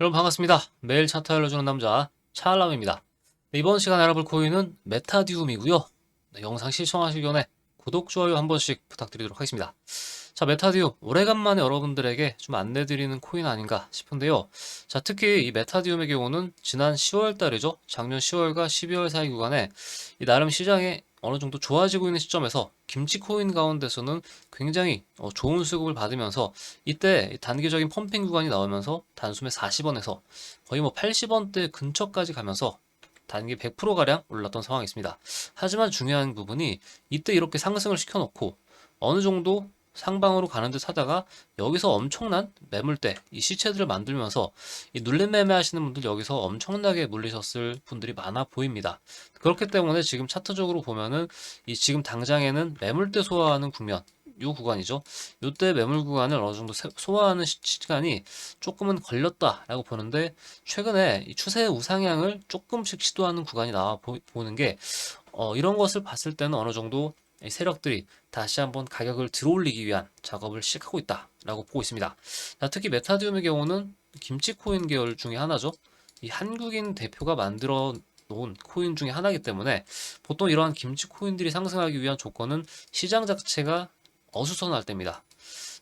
여러분 반갑습니다. 매일 차트 알려주는 남자 차알람입니다. 네, 이번 시간에 알아볼 코인은 메타디움이고요. 네, 영상 시청하시기 전에 구독, 좋아요 한 번씩 부탁드리도록 하겠습니다. 자, 메타디움 오래간만에 여러분들에게 좀 안내드리는 코인 아닌가 싶은데요. 자, 특히 이 메타디움의 경우는 지난 10월 달이죠. 작년 10월과 12월 사이 구간에 이 나름 시장에 어느 정도 좋아지고 있는 시점에서 김치 코인 가운데서는 굉장히 어, 좋은 수급을 받으면서 이때 단기적인 펌핑 구간이 나오면서 단숨에 40원에서 거의 뭐 80원대 근처까지 가면서 단기 100%가량 올랐던 상황이 있습니다. 하지만 중요한 부분이 이때 이렇게 상승을 시켜놓고 어느 정도 상방으로 가는 듯 하다가 여기서 엄청난 매물대, 이 시체들을 만들면서 이 눌림 매매 하시는 분들 여기서 엄청나게 물리셨을 분들이 많아 보입니다. 그렇기 때문에 지금 차트적으로 보면은 이 지금 당장에는 매물대 소화하는 국면, 요 구간이죠. 요때 매물 구간을 어느 정도 세- 소화하는 시- 시간이 조금은 걸렸다라고 보는데 최근에 이 추세 우상향을 조금씩 시도하는 구간이 나와 보, 보는 게 어, 이런 것을 봤을 때는 어느 정도 이 세력들이 다시 한번 가격을 들어올리기 위한 작업을 시작하고 있다라고 보고 있습니다. 자, 특히 메타디움의 경우는 김치 코인 계열 중에 하나죠. 이 한국인 대표가 만들어 놓은 코인 중에 하나이기 때문에 보통 이러한 김치 코인들이 상승하기 위한 조건은 시장 자체가 어수선할 때입니다.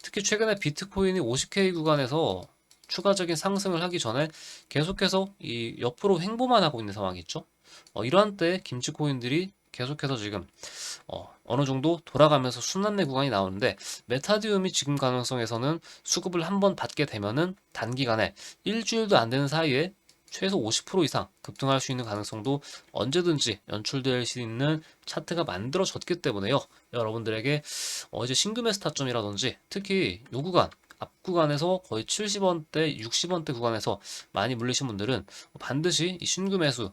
특히 최근에 비트코인이 50K 구간에서 추가적인 상승을 하기 전에 계속해서 이 옆으로 횡보만 하고 있는 상황이 있죠. 어, 이러한 때 김치 코인들이 계속해서 지금 어, 어느 정도 돌아가면서 순환매 구간이 나오는데 메타디움이 지금 가능성에서는 수급을 한번 받게 되면은 단기간에 일주일도 안 되는 사이에 최소 50% 이상 급등할 수 있는 가능성도 언제든지 연출될 수 있는 차트가 만들어졌기 때문에요. 여러분들에게 어 이제 신규 매수 타점이라든지 특히 요 구간 앞 구간에서 거의 70원대, 60원대 구간에서 많이 물리신 분들은 반드시 이 신규 매수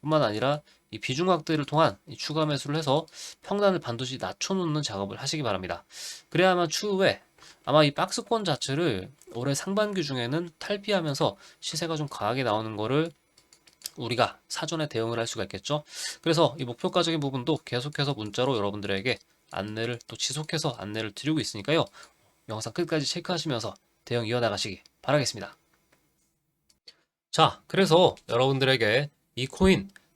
뿐만 아니라 이 비중 확대를 통한 이 추가 매수를 해서 평단을 반드시 낮춰놓는 작업을 하시기 바랍니다. 그래야만 추후에 아마 이 박스권 자체를 올해 상반기 중에는 탈피하면서 시세가 좀 강하게 나오는 거를 우리가 사전에 대응을 할 수가 있겠죠. 그래서 이 목표가적인 부분도 계속해서 문자로 여러분들에게 안내를 또 지속해서 안내를 드리고 있으니까요. 영상 끝까지 체크하시면서 대응 이어나가시기 바라겠습니다. 자, 그래서 여러분들에게 이 코인